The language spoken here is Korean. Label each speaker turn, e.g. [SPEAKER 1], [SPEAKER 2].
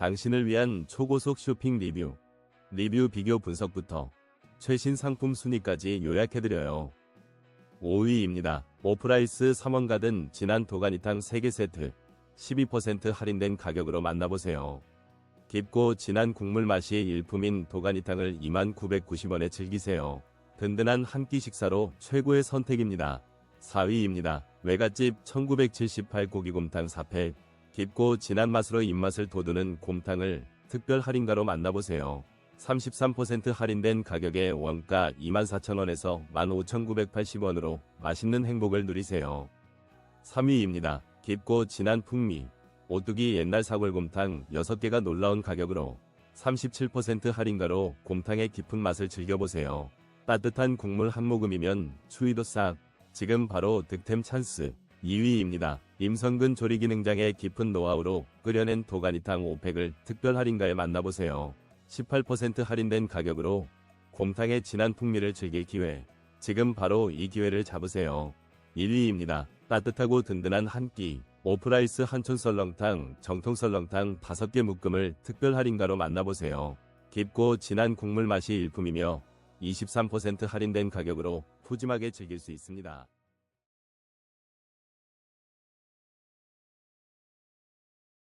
[SPEAKER 1] 당신을 위한 초고속 쇼핑 리뷰, 리뷰 비교 분석부터 최신 상품 순위까지 요약해드려요. 5위입니다. 오프라이스 3원 가든 진한 도가니탕 3개 세트 12% 할인된 가격으로 만나보세요. 깊고 진한 국물 맛이 일품인 도가니탕을 2990원에 즐기세요. 든든한 한 끼 식사로 최고의 선택입니다. 4위입니다. 외갓집 1978 고기곰탕 4팩 깊고 진한 맛으로 입맛을 돋우는 곰탕을 특별 할인가로 만나보세요. 33% 할인된 가격에 원가 24,000원에서 15,980원으로 맛있는 행복을 누리세요. 3위입니다. 깊고 진한 풍미 오뚜기 옛날 사골곰탕 6개가 놀라운 가격으로 37% 할인가로 곰탕의 깊은 맛을 즐겨보세요. 따뜻한 국물 한 모금이면 추위도 싹 지금 바로 득템 찬스 2위입니다. 임성근 조리기능장의 깊은 노하우로 끓여낸 도가니탕 5팩을 특별 할인가에 만나보세요. 18% 할인된 가격으로 곰탕의 진한 풍미를 즐길 기회. 지금 바로 이 기회를 잡으세요. 1위입니다. 따뜻하고 든든한 한 끼. 오프라이스 한촌 썰렁탕, 정통 썰렁탕 5개 묶음을 특별 할인가로 만나보세요. 깊고 진한 국물 맛이 일품이며 23% 할인된 가격으로 푸짐하게 즐길 수 있습니다.